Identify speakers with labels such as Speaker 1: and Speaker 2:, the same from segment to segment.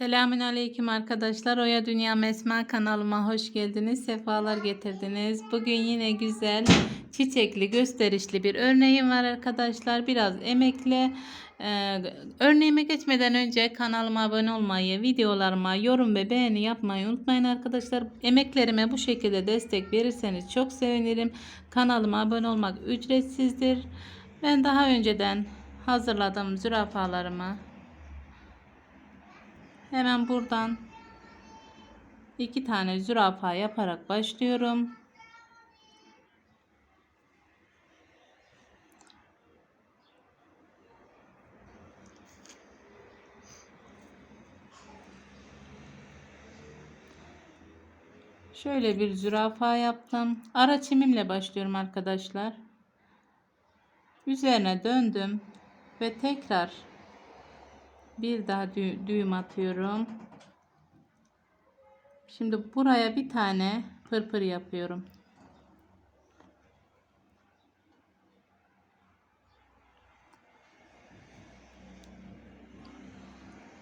Speaker 1: Selamün aleyküm arkadaşlar. Oya Dünya Mesma kanalıma hoş geldiniz. Sefalar getirdiniz. Bugün yine güzel, çiçekli, gösterişli bir örneğim var arkadaşlar. Biraz emekli. Ee, örneğime geçmeden önce kanalıma abone olmayı, videolarıma yorum ve beğeni yapmayı unutmayın arkadaşlar. Emeklerime bu şekilde destek verirseniz çok sevinirim. Kanalıma abone olmak ücretsizdir. Ben daha önceden hazırladığım zürafalarımı Hemen buradan iki tane zürafa yaparak başlıyorum. Şöyle bir zürafa yaptım. Ara çimimle başlıyorum arkadaşlar. Üzerine döndüm ve tekrar bir daha dü düğüm atıyorum. Şimdi buraya bir tane pırpır yapıyorum.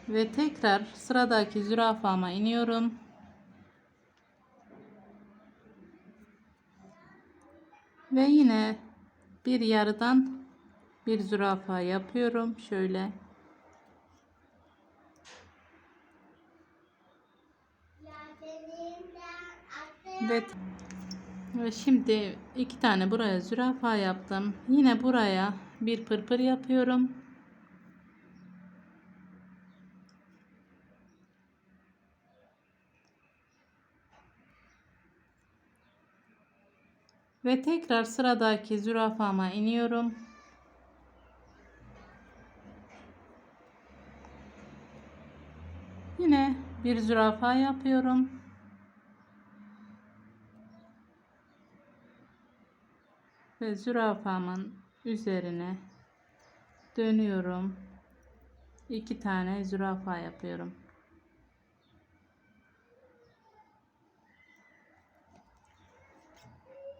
Speaker 1: Ve tekrar sıradaki zürafama iniyorum. Ve yine bir yarıdan bir zürafa yapıyorum. Şöyle Evet. Ve şimdi iki tane buraya zürafa yaptım. Yine buraya bir pırpır yapıyorum. Ve tekrar sıradaki zürafama iniyorum. Yine bir zürafa yapıyorum. Ve zürafamın üzerine dönüyorum. iki tane zürafa yapıyorum.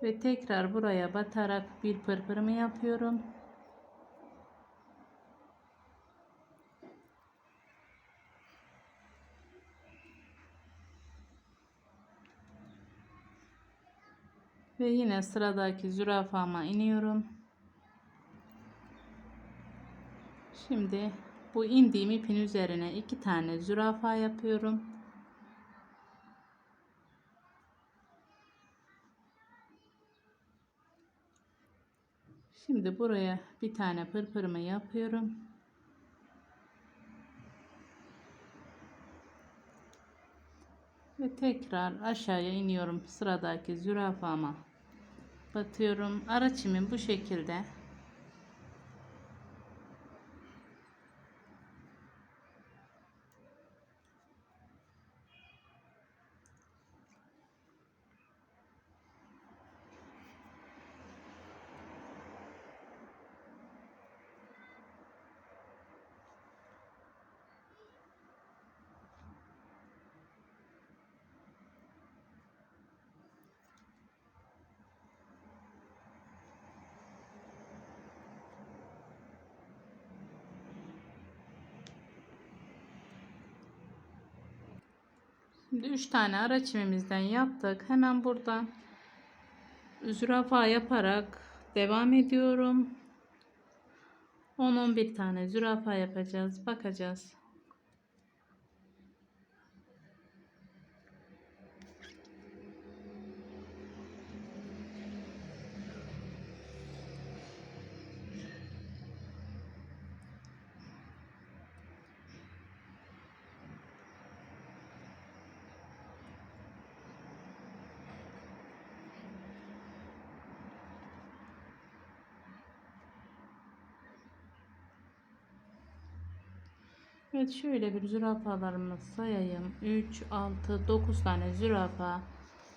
Speaker 1: Ve tekrar buraya batarak bir pırpırımı yapıyorum. Ve yine sıradaki zürafama iniyorum. Şimdi bu indiğim ipin üzerine iki tane zürafa yapıyorum. Şimdi buraya bir tane pırpırımı yapıyorum. Ve tekrar aşağıya iniyorum sıradaki zürafama batıyorum. Ara çimim bu şekilde. Şimdi 3 tane ara çimimizden yaptık. Hemen burada zürafa yaparak devam ediyorum. 10-11 tane zürafa yapacağız. Bakacağız. Evet şöyle bir zürafalarımı sayayım. 3, 6, 9 tane zürafa.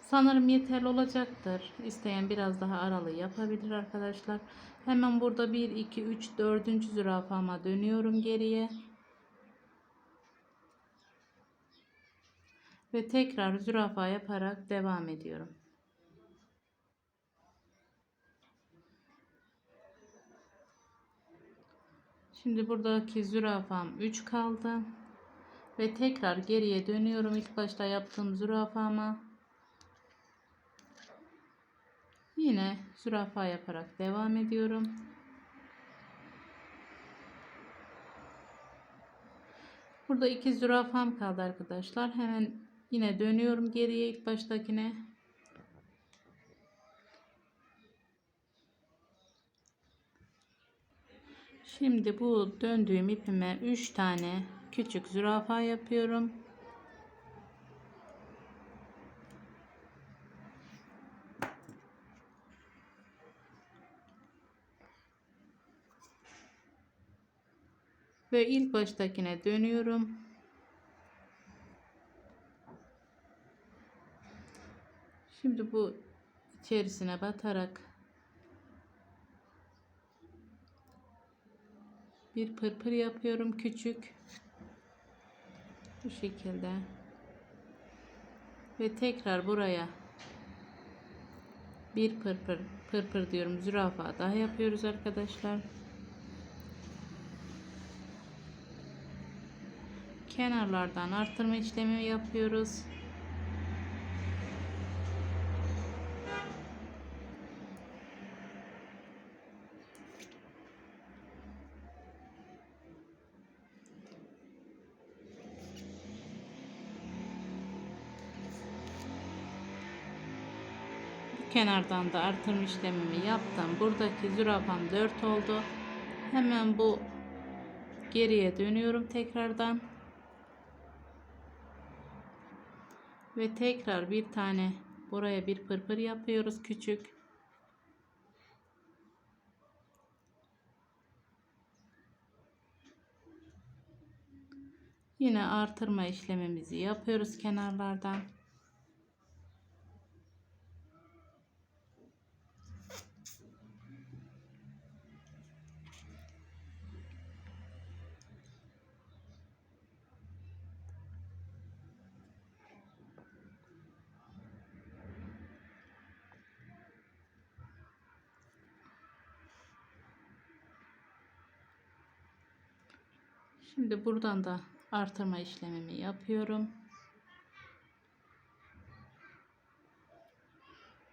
Speaker 1: Sanırım yeterli olacaktır. İsteyen biraz daha aralı yapabilir arkadaşlar. Hemen burada 1, 2, 3, 4. zürafama dönüyorum geriye. Ve tekrar zürafa yaparak devam ediyorum. Şimdi buradaki zürafam 3 kaldı. Ve tekrar geriye dönüyorum ilk başta yaptığım zürafama. Yine zürafa yaparak devam ediyorum. Burada iki zürafam kaldı arkadaşlar. Hemen yine dönüyorum geriye ilk baştakine. Şimdi bu döndüğüm ipime 3 tane küçük zürafa yapıyorum. Ve ilk baştakine dönüyorum. Şimdi bu içerisine batarak bir pırpır yapıyorum küçük. Bu şekilde. Ve tekrar buraya bir pırpır pırpır diyorum. Zürafa daha yapıyoruz arkadaşlar. Kenarlardan artırma işlemi yapıyoruz kenardan da artırma işlemimi yaptım. Buradaki zürafam 4 oldu. Hemen bu geriye dönüyorum tekrardan. Ve tekrar bir tane buraya bir pırpır yapıyoruz küçük. Yine artırma işlemimizi yapıyoruz kenarlardan. Şimdi buradan da artırma işlemimi yapıyorum.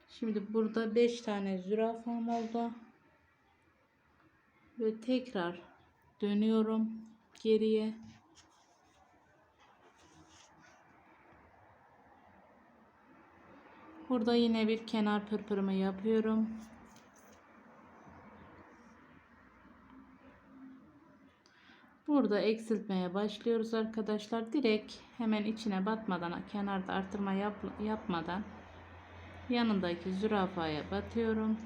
Speaker 1: Şimdi burada 5 tane zürafam oldu. Ve tekrar dönüyorum geriye. Burada yine bir kenar pırpırımı yapıyorum. Burada eksiltmeye başlıyoruz arkadaşlar. Direkt hemen içine batmadan kenarda artırma yap, yapmadan yanındaki zürafaya batıyorum.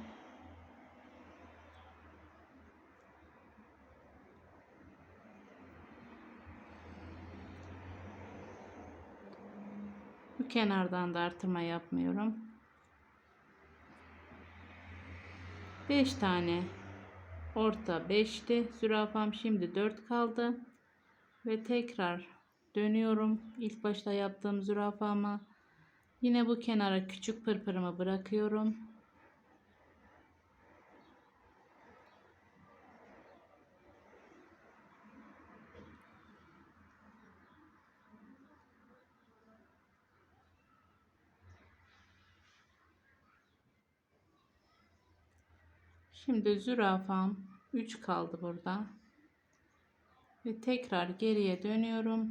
Speaker 1: Bu kenardan da artırma yapmıyorum. 5 tane orta 5'ti zürafam şimdi 4 kaldı. Ve tekrar dönüyorum. İlk başta yaptığım zürafama. Yine bu kenara küçük pırpırımı bırakıyorum Şimdi zürafam 3 kaldı burada. Ve tekrar geriye dönüyorum.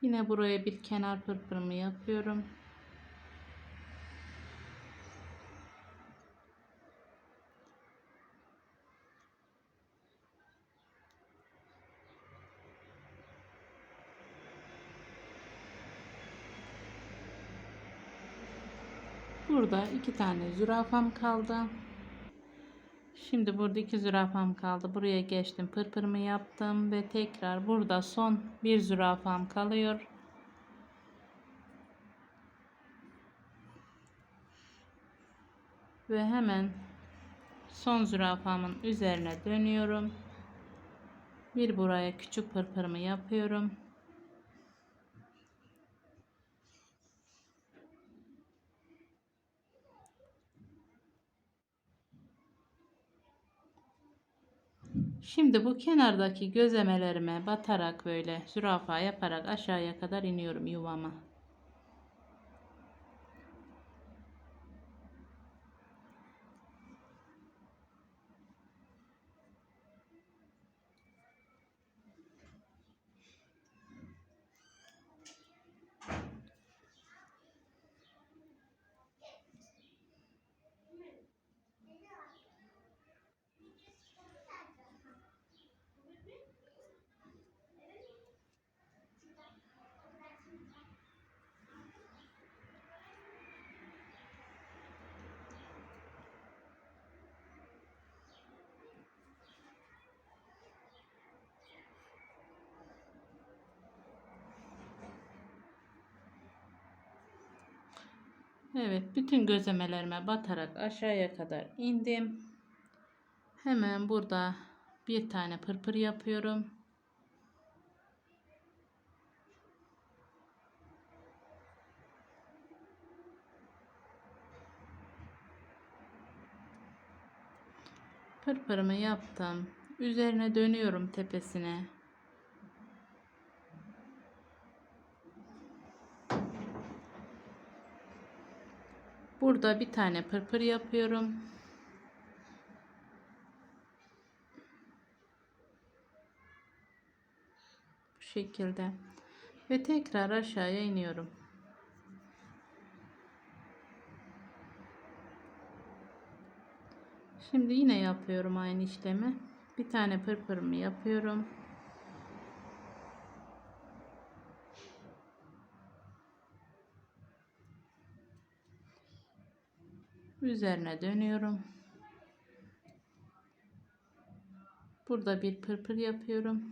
Speaker 1: Yine buraya bir kenar pırpırımı yapıyorum. Burada iki tane zürafam kaldı. Şimdi burada iki zürafam kaldı. Buraya geçtim. Pırpırımı yaptım ve tekrar burada son bir zürafam kalıyor. Ve hemen son zürafamın üzerine dönüyorum. Bir buraya küçük pırpırımı yapıyorum. Şimdi bu kenardaki gözlemelerime batarak böyle zürafa yaparak aşağıya kadar iniyorum yuvama. Evet, bütün gözlemelerime batarak aşağıya kadar indim. Hemen burada bir tane pırpır yapıyorum. Pırpırımı yaptım. Üzerine dönüyorum tepesine. Burada bir tane pırpır yapıyorum. Bu şekilde. Ve tekrar aşağıya iniyorum. Şimdi yine yapıyorum aynı işlemi. Bir tane pırpırımı yapıyorum. Üzerine dönüyorum. Burada bir pırpır yapıyorum.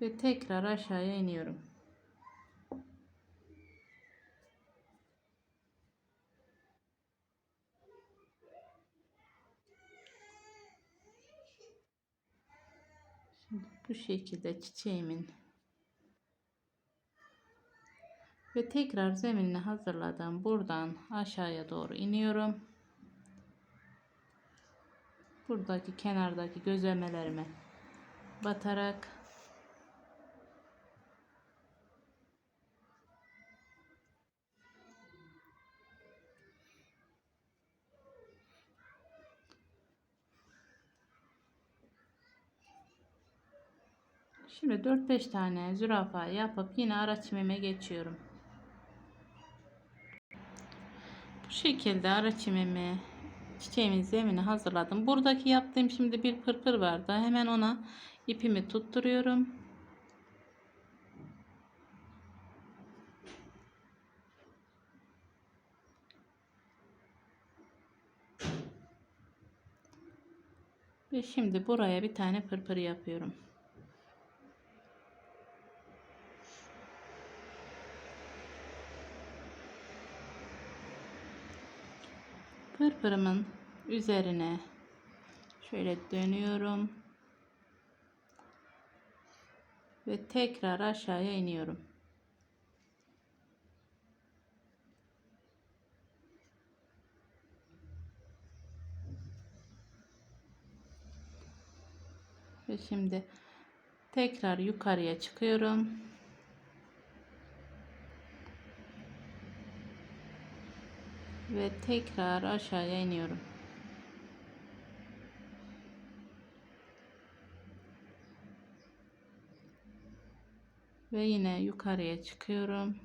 Speaker 1: Ve tekrar aşağıya iniyorum. Şimdi bu şekilde çiçeğimin ve tekrar zeminini hazırladım. Buradan aşağıya doğru iniyorum. Buradaki kenardaki gözlemelerime batarak Şimdi 4-5 tane zürafa yapıp yine ara çimime geçiyorum. Bu şekilde ara çimimi çiçeğimin zemini hazırladım. Buradaki yaptığım şimdi bir pırpır vardı. Hemen ona ipimi tutturuyorum. Ve şimdi buraya bir tane pırpır yapıyorum. Pırpırımın üzerine şöyle dönüyorum. Ve tekrar aşağıya iniyorum. Ve şimdi tekrar yukarıya çıkıyorum. Ve tekrar aşağıya iniyorum. Ve yine yukarıya çıkıyorum.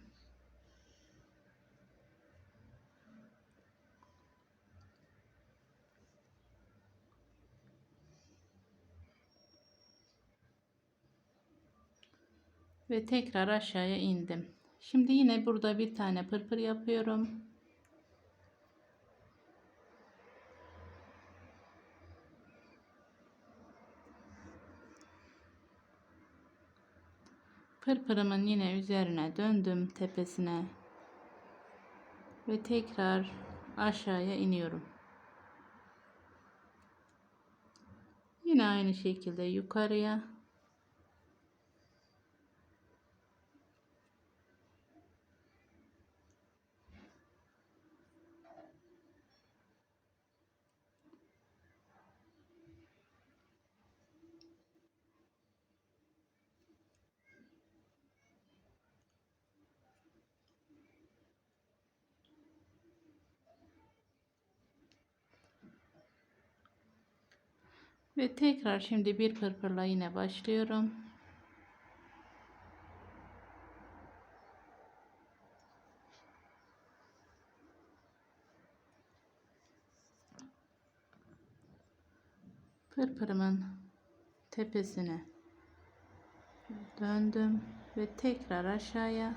Speaker 1: Ve tekrar aşağıya indim. Şimdi yine burada bir tane pırpır yapıyorum. Pırpırımın yine üzerine döndüm tepesine ve tekrar aşağıya iniyorum. Yine aynı şekilde yukarıya Ve tekrar şimdi bir pırpırla yine başlıyorum. Pırpırımın tepesine döndüm ve tekrar aşağıya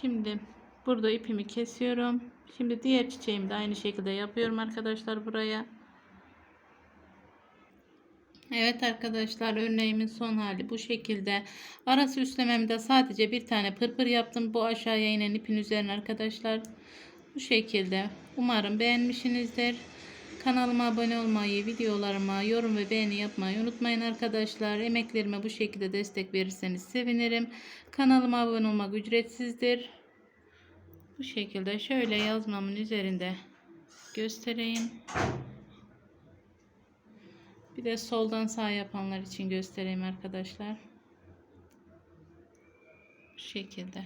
Speaker 1: Şimdi burada ipimi kesiyorum. Şimdi diğer çiçeğimi de aynı şekilde yapıyorum arkadaşlar buraya. Evet arkadaşlar örneğimin son hali bu şekilde. Arası üstlememde sadece bir tane pırpır yaptım. Bu aşağıya inen ipin üzerine arkadaşlar. Bu şekilde. Umarım beğenmişsinizdir. Kanalıma abone olmayı, videolarıma yorum ve beğeni yapmayı unutmayın arkadaşlar. Emeklerime bu şekilde destek verirseniz sevinirim. Kanalıma abone olmak ücretsizdir. Bu şekilde şöyle yazmamın üzerinde göstereyim. Bir de soldan sağ yapanlar için göstereyim arkadaşlar. Bu şekilde.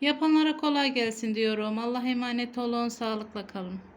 Speaker 1: Yapanlara kolay gelsin diyorum. Allah emanet olun. Sağlıkla kalın.